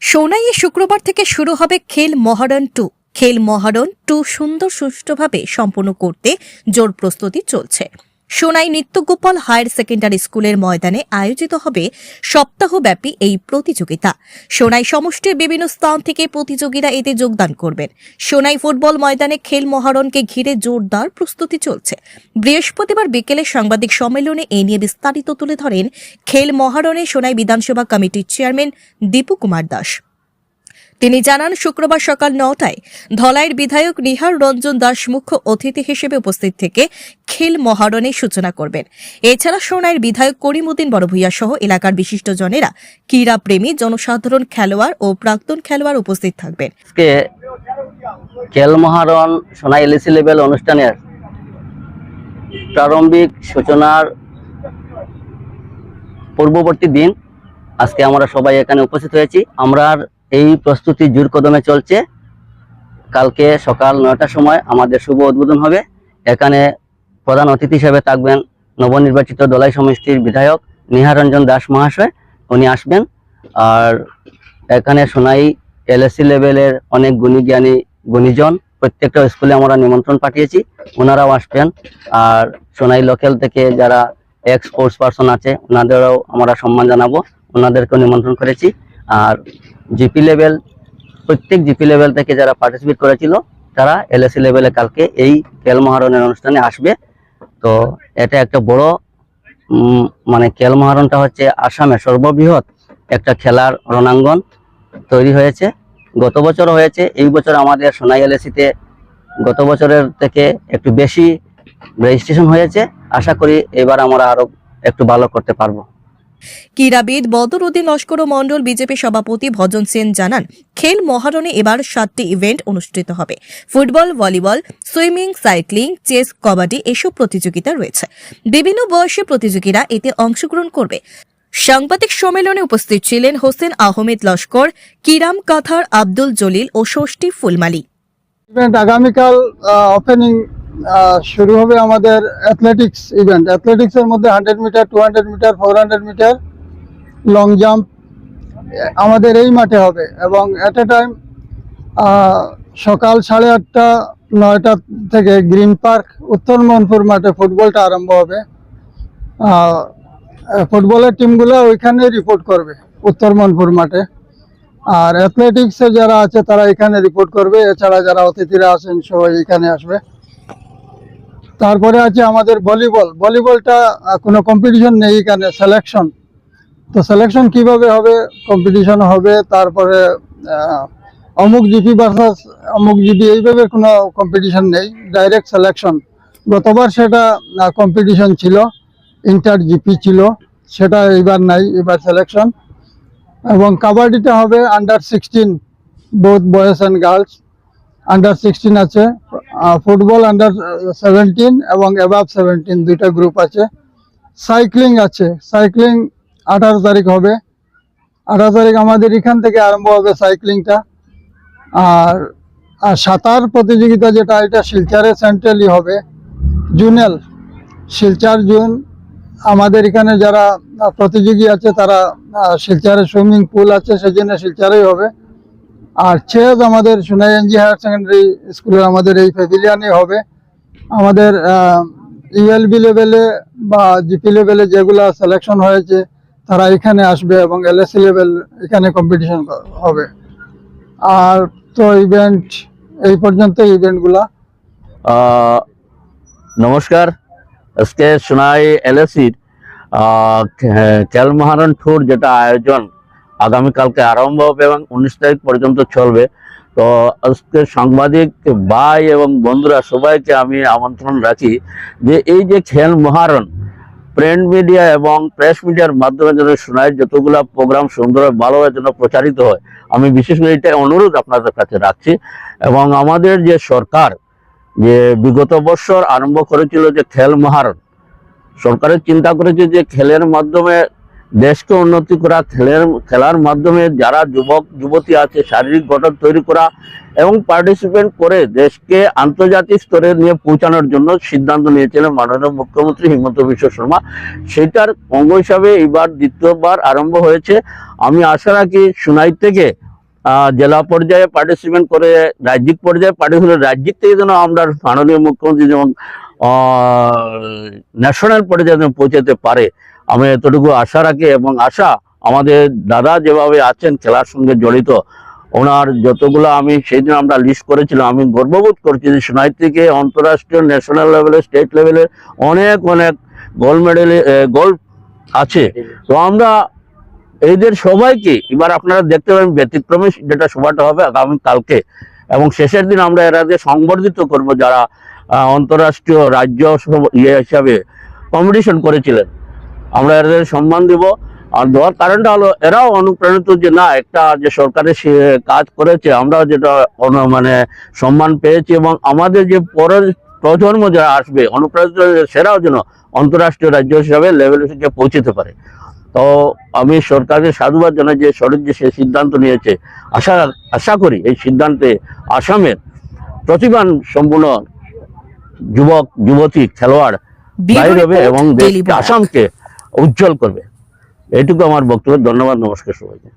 সোনাইয়ে শুক্রবার থেকে শুরু হবে খেল মহারণ টু। খেল মহারণ টু সুন্দর সুষ্ঠুভাবে সম্পন্ন করতে জোর প্রস্তুতি চলছে। সোনাই নিত্যগোপাল হায়ার সেকেন্ডারি স্কুলের ময়দানে আয়োজিত হবে সপ্তাহব্যাপী এই প্রতিযোগিতা। সোনাই সমষ্টির বিভিন্ন স্থান থেকে প্রতিযোগীরা এতে যোগদান করবেন। সোনাই ফুটবল ময়দানে খেল মহারণকে ঘিরে জোরদার প্রস্তুতি চলছে। বৃহস্পতিবার বিকেলে সাংবাদিক সম্মেলনে এ নিয়ে বিস্তারিত তুলে ধরেন খেল মহারণে সোনাই বিধানসভা কমিটির চেয়ারম্যান দীপু কুমার দাস। তিনি জানান, শুক্রবার সকাল নটায় ধলাইয়ের বিধায়ক নিহার রঞ্জন দাস মুখ্য অতিথি হিসেবে উপস্থিত থেকে খেল মহারণের সূচনা করবেন। এছাড়া সোনাইয়ের বিধায়ক করিমুদ্দিন বড়ভূইয়া সহ এলাকার বিশিষ্টজনেরা ক্রীড়া প্রেমী জনসাধারণ খেলোয়াড় ও প্রাক্তন খেলোয়াড় উপস্থিত থাকবেন। খেল মহারণ সোনাই এলএসি লেভেল অনুষ্ঠানের প্রারম্ভিক সূচনার পূর্ববর্তী দিন। আজকে আমরা সবাই এখানে উপস্থিত হয়েছি। আমরা এই প্রস্তুতি জোর কদমে চলছে। কালকে সকাল নয়টার সময় আমাদের শুভ উদ্বোধন হবে। এখানে প্রধান অতিথি হিসেবে থাকবেন নবনির্বাচিত দলাই সমষ্টির বিধায়ক নিহারঞ্জন দাস মহাশয়। উনি আসবেন। আর এখানে সোনাই এলএসসি লেভেলের অনেক গুণী জ্ঞানী গুণীজন, প্রত্যেকটা স্কুলে আমরা নিমন্ত্রণ পাঠিয়েছি, ওনারাও আসবেন। আর সোনাই লোকাল থেকে যারা এক্স স্পোর্টস পার্সন আছে, ওনাদেরও আমরা সম্মান জানাব। ওনাদেরকেও নিমন্ত্রণ করেছি। আর জিপি লেভেল প্রত্যেক জিপি লেভেল থেকে যারা পার্টিসিপেট করেছিল, তারা এলএসসি লেভেলে কালকে এই খেল মহারণের অনুষ্ঠানে আসবে। তো এটা একটা বড় মানে খেল মহারণটা হচ্ছে আসামের সর্ববৃহৎ একটা খেলার রণাঙ্গন তৈরি হয়েছে। গত বছর হয়েছে, এই বছর আমাদের সোনাই এলএসিতে গত বছরের থেকে একটু বেশি রেজিস্ট্রেশন হয়েছে। আশা করি এবার আমরা আরও একটু ভালো করতে পারব। ক্রীড়াবিদ বদরুদ্দিন লস্কর ও বিজেপি সভাপতি ভজন সেন জানান, খেল মহারণে এবার সাতটি ইভেন্ট অনুষ্ঠিত হবে। Football, volleyball, swimming, cycling, chess, kabaddi এসব প্রতিযোগিতা রয়েছে। বিভিন্ন বয়সী প্রতিযোগীরা এতে অংশগ্রহণ করবে। সাংবাদিক সম্মেলনে উপস্থিত ছিলেন হোসেন আহমেদ লস্কর, কিরাম কাথার আব্দুল জলিল ও ষষ্ঠী ফুলমালি। আগামীকাল ওপেনিং শুরু হবে আমাদের অ্যাথলেটিক্স ইভেন্ট অ্যাথলেটিক্স এর মধ্যে hundred metre two hundred metre four hundred metre long jump আমাদের এই মাঠে হবে। এবং অ্যাট এ টাইম সকাল সাড়ে আটটা, নয়টা থেকে গ্রিন পার্ক, উত্তর মোহনপুর মাঠে ফুটবলটা আরম্ভ হবে। ফুটবলের টিমগুলো ওইখানে রিপোর্ট করবে, উত্তর মোহনপুর মাঠে। আর অ্যাথলেটিক্সে যারা আছে তারা এখানে রিপোর্ট করবে। এছাড়া যারা অতিথিরা আসেন, সবাই এখানে আসবে। তারপরে আছে আমাদের ভলিবল ভলিবলটা কোনো কম্পিটিশন নেই এখানে সিলেকশন তো সিলেকশন কীভাবে হবে কম্পিটিশন হবে, তারপরে অমুক জিপি ভার্সাস অমুক জিপি, এইভাবে কোনো কম্পিটিশন নেই ডাইরেক্ট সিলেকশন গতবার সেটা কম্পিটিশন ছিল ইন্টার জিপি ছিল, সেটা এবার নাই, এবার সিলেকশন এবং কাবাডিটা হবে under sixteen both boys and girls under sixteen আছে ফুটবল আন্ডার সেভেন্টিন এবং অ্যাবাভ সেভেন্টিন দুইটা গ্রুপ আছে। সাইক্লিং আছে। সাইক্লিং আঠারো তারিখ হবে। আঠারো তারিখ আমাদের এখান থেকে আরম্ভ হবে সাইক্লিংটা আর আর সাঁতার প্রতিযোগিতা যেটা, এটা শিলচারে সেন্ট্রালি হবে। Zonal, Silchar zone. আমাদের এখানে যারা প্রতিযোগী আছে, তারা শিলচারে সুইমিং পুল আছে, সেজন্য শিলচারেই হবে। আর চেস আমাদের সোনাই এনজি হায়ার সেকেন্ডারি স্কুলের আমাদের এই প্যাভিলিয়ানে হবে। আমাদের ইউএলবি লেভেলে বা জিপি লেভেলে যেগুলো সিলেকশন হয়েছে, তারা এখানে আসবে এবং এলএসসি লেভেল এখানে কম্পিটিশন হবে। আর তো ইভেন্ট এই পর্যন্ত ইভেন্টগুলা নমস্কার। আজকে সোনাই এলএসির খেল মহারণ ট্যুর যেটা আয়োজন আগামীকালকে আরম্ভ হবে এবং উনিশ তারিখ পর্যন্ত চলবে। তো আজকে সাংবাদিক ভাই এবং বন্ধুরা সবাইকে আমি আমন্ত্রণ রাখি যে এই যে খেল মহারণ প্রিন্ট মিডিয়া এবং প্রেস মিডিয়ার মাধ্যমে যেন শোনায়, যতগুলা প্রোগ্রাম সুন্দর ভালোভাবে যেন প্রচারিত হয়, আমি বিশেষ করে এটা অনুরোধ আপনাদের কাছে রাখছি। এবং আমাদের যে সরকার, যে বিগত বছর আরম্ভ করেছিল যে খেল মহারণ, সরকারের চিন্তা করেছে যে খেলের মাধ্যমে দেশকে উন্নতি করা, খেলের, খেলার মাধ্যমে যারা যুবক, যুবতী আছে, শারীরিক গঠন তৈরি করা এবং পার্টিসিপেন্ট করে দেশকে আন্তর্জাতিক স্তরে নিয়ে পৌঁছানোর জন্য সিদ্ধান্ত নিয়েছিলেন মাননীয় মুখ্যমন্ত্রী হিমন্ত বিশ্ব শর্মা। সেটার অঙ্গ হিসাবে এবার দ্বিতীয়বার আরম্ভ হয়েছে। আমি আশা রাখি সুনাই থেকে জেলা পর্যায়ে পার্টিসিপেট করে রাজ্যিক পর্যায়ে পার্টিসিপেট রাজ্যিক থেকে যেন আমরা মাননীয় মুখ্যমন্ত্রী যেমন ন্যাশনাল পর্যায়ে যেন পৌঁছাতে পারে আমি এতটুকু আশা রাখি এবং আশা আমাদের দাদা যেভাবে আছেন খেলার সঙ্গে জড়িত, ওনার যতগুলো আমি সেই দিন আমরা লিস্ট করেছিলাম, আমি গর্ববোধ করছি যে সোনাই থেকে আন্তরাষ্ট্রীয় ন্যাশনাল লেভেলে স্টেট লেভেলে অনেক অনেক গোল্ড মেডেলে গোল্ড আছে। তো আমরা এদের সবাইকে, এবার আপনারা দেখতে পাবেন ব্যতিক্রমী যেটা সভাটা হবে আগামী কালকে। এবং শেষের দিন আমরা এরাদের সংবর্ধিত করব যারা আন্তরাষ্ট্রীয় রাজ্য ইয়ে হিসাবে কম্পিটিশন করেছিলেন। আমরা এদের সম্মান দিব। আর দেওয়ার কারণটা হলো এরাও অনুপ্রাণিত যে না একটা যে সরকারের কাজ করেছে আমরা যেটা মানে সম্মান পেয়েছি এবং আমাদের যে পরের প্রজন্ম যারা আসবে অনুপ্রাণিত সেরাও যেন অন্তরাষ্ট্রীয় রাজ্য হিসাবে লেভেল পৌঁছতে পারে। তো আমি সরকারকে সাধুবাদ জানাই যে সরকার যে সে সিদ্ধান্ত নিয়েছে। আশা আশা করি এই সিদ্ধান্তে আসামের প্রতিভান সম্পূর্ণ যুবক যুবতী খেলোয়াড় বাইর হবে এবং আসামকে উজ্জ্বল করবে। এটুকু আমার বক্তব্য। ধন্যবাদ নমস্কার সবাইকে।